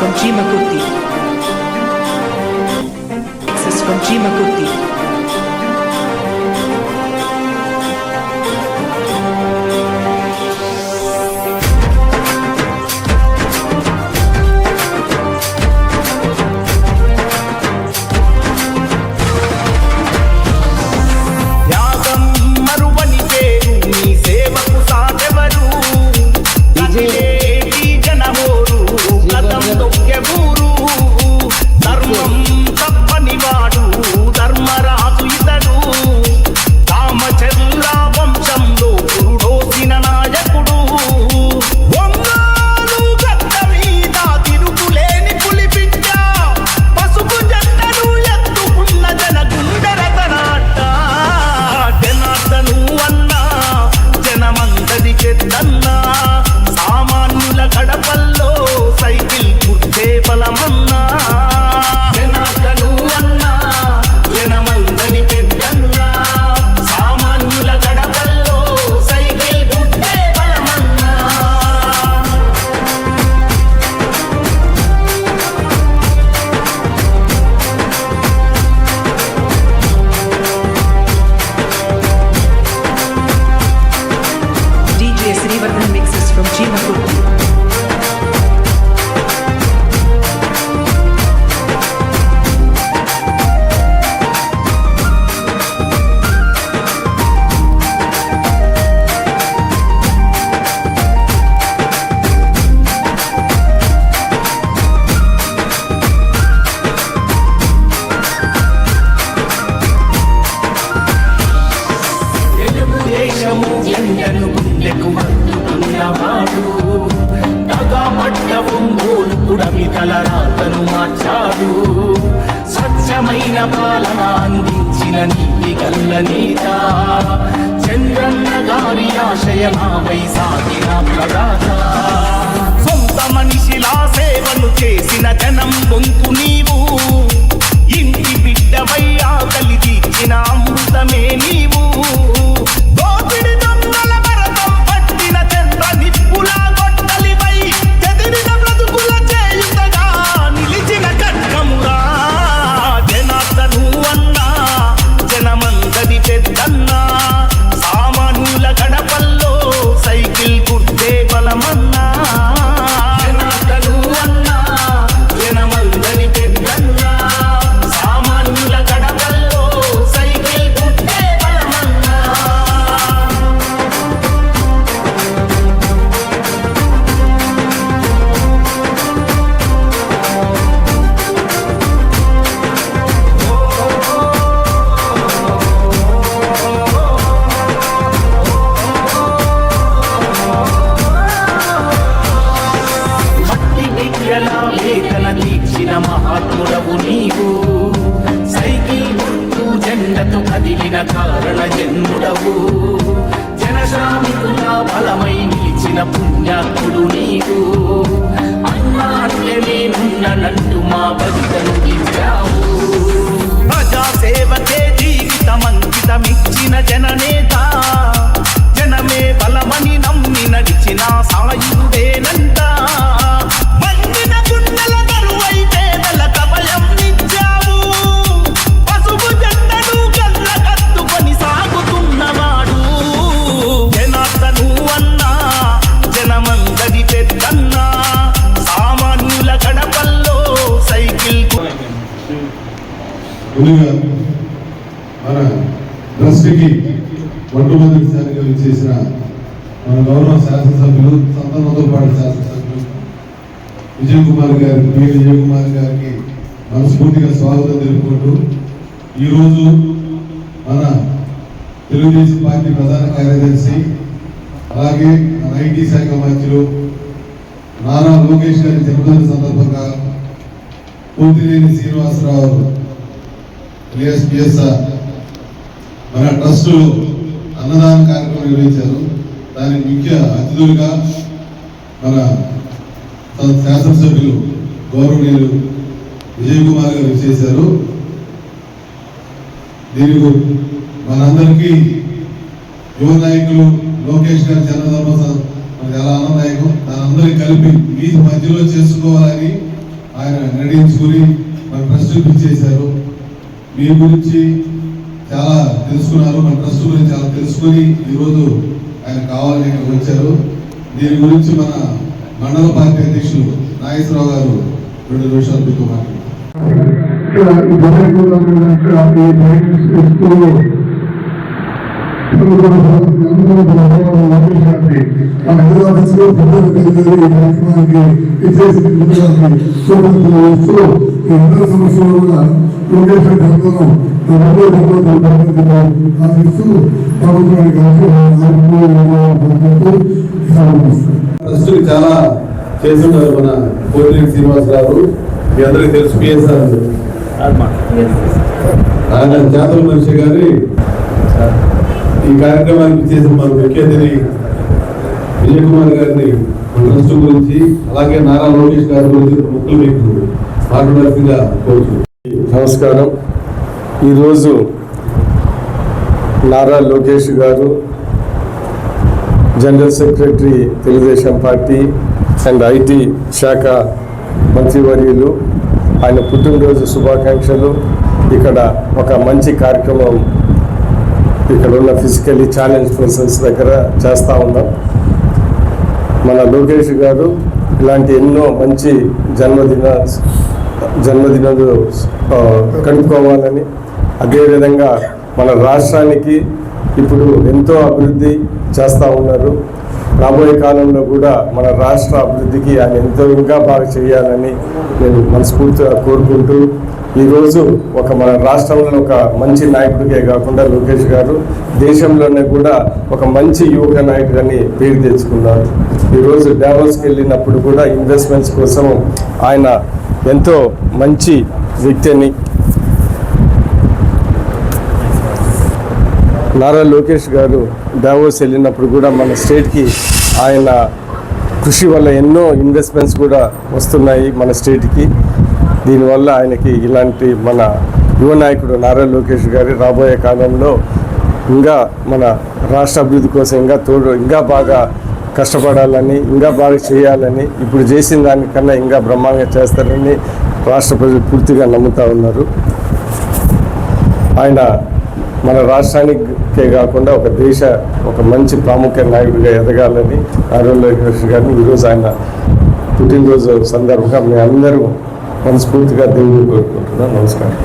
Skończymy kupić. Skończymy kupić. తగా పడ్డ ఒంగోలు పుడమి తలరాతను మార్చాడు. స్వచ్ఛమైన పాలన అందించిన నీతి గల్ల నేత. చంద్రన్న గారి ఆశయమాపై సాగిన ప్రదాత నిలిచిన పుణ్యాత్ముడు నీవు అన్నా అంటే నన్ను మా బతుకను దించావు ప్రజా సేవకే జీవితమంకితమిచ్చిన జననే ముందుగా మన ట్రస్ట్కి మొట్టమొదటిసారిగా చేసిన మన గౌరవ శాసనసభ్యులు పాటు శాసనసభ్యులు విజయ్ కుమార్ గారి పి విజయ్ కుమార్ గారికి మనస్ఫూర్తిగా స్వాగతం తెలుపుకుంటూ ఈరోజు మన తెలుగుదేశం పార్టీ ప్రధాన కార్యదర్శి అలాగే మన ఐటీ శాఖ మంత్రులు నారా లోకేష్ గారి జన్మదిన సందర్భంగా పూర్తిలేని శ్రీనివాసరావు ఎలియాస్ పిఎస్ఆర్ మన ట్రస్ట్ అన్నదాన కార్యక్రమం నిర్వహించారు. దానికి ముఖ్య అతిథులుగా మన శాసనసభ్యులు గౌరవనీయులు విజయ్ కుమార్ గారు చేశారు దీనికి మనందరికీ యువ నాయకులు లోకేష్ గారి జన్మదినోత్సవం మనకి ఎలా ఆనందదాయకం. దానందరికీ కలిపి మీ మధ్యలో చేసుకోవాలని ఆయన నిర్ణయించుకుని మన ట్రస్ట్ పిలిచేశారు మీ గురించి చాలా తెలుసుకున్నారు మన ట్రస్ట్ గురించి చాలా తెలుసుకుని ఈరోజు ఆయన కావాలని ఇక్కడ వచ్చారు. దీని గురించి మన మండల పార్టీ అధ్యక్షులు నాగేశ్వరరావు గారు రెండు నిమిషాలు మీతో మాట్లాడారు ఇక్కడ ఈ జనకులు ఇక్కడ ఈ మైన్స్ ప్రభుత్వానికి ట్రస్ట్ చాలా చేస్తున్నారు మన కోటిరెడ్డి శ్రీనివాసరావు మీ అందరికీ తెలుసు పిఎస్ఆర్ ఆయన జాతర మనిషి గారి ఈ కార్యక్రమానికి చేసిన మన ముఖ్య అతిథి విజయ్ కుమార్ గారిని ట్రస్ట్ గురించి అలాగే నారా లోకేష్ గారి గురించి ముక్కలు మీకు మాట్లాడాల్సిందిగా కోరుతున్నాను. నమస్కారం. ఈరోజు Nara Lokesh garu general secretary Telugudesam party and IT శాఖ మంత్రివర్యులు ఆయన పుట్టినరోజు శుభాకాంక్షలు. ఇక్కడ ఒక మంచి కార్యక్రమం ఇక్కడ ఉన్న ఫిజికలీ ఛాలెంజ్ పర్సన్స్ దగ్గర చేస్తూ ఉన్నాం. మన లోకేష్ గారు ఇలాంటి ఎన్నో మంచి జన్మదిన జన్మదినాలు కనుక్కోవాలని అదేవిధంగా మన రాష్ట్రానికి ఇప్పుడు ఎంతో అభివృద్ధి చేస్తూ ఉన్నారు. రాబోయే కాలంలో కూడా మన రాష్ట్ర అభివృద్ధికి ఆయన ఎంతో ఇంకా బాగా చేయాలని నేను మనస్ఫూర్తిగా కోరుకుంటూ ఈరోజు ఒక మన రాష్ట్రంలో ఒక మంచి నాయకుడికే కాకుండా లోకేష్ గారు దేశంలోనే కూడా ఒక మంచి యువక నాయకుడని పేరు తెచ్చుకున్నారు. ఈరోజు డావోస్కి వెళ్ళినప్పుడు కూడా ఇన్వెస్ట్మెంట్స్ కోసం ఆయన ఎంతో మంచి వ్యక్తి అని నారా లోకేష్ గారు డావోస్ వెళ్ళినప్పుడు కూడా మన స్టేట్కి ఆయన కృషి వల్ల ఎన్నో ఇన్వెస్ట్మెంట్స్ కూడా వస్తున్నాయి మన స్టేట్కి. దీనివల్ల ఆయనకి ఇలాంటి మన యువ నాయకుడు నారా లోకేష్ గారి రాబోయే కాలంలో ఇంకా మన రాష్ట్ర అభివృద్ధి కోసం ఇంకా తోడు ఇంకా బాగా కష్టపడాలని ఇంకా బాగా చేయాలని ఇప్పుడు చేసిన దానికన్నా ఇంకా బ్రహ్మాండంగా చేస్తారని రాష్ట్ర ప్రజలు పూర్తిగా నమ్ముతా ఉన్నారు. ఆయన మన రాష్ట్రానికే కాకుండా ఒక దేశ ఒక మంచి ప్రాముఖ్య నాయకుడిగా ఎదగాలని నారా లోకేష్ గారిని ఈరోజు ఆయన పుట్టినరోజు సందర్భంగా మీ అందరూ మనస్ఫూర్తిగా దేవుని కోరుకుంటున్నాను నమస్కారం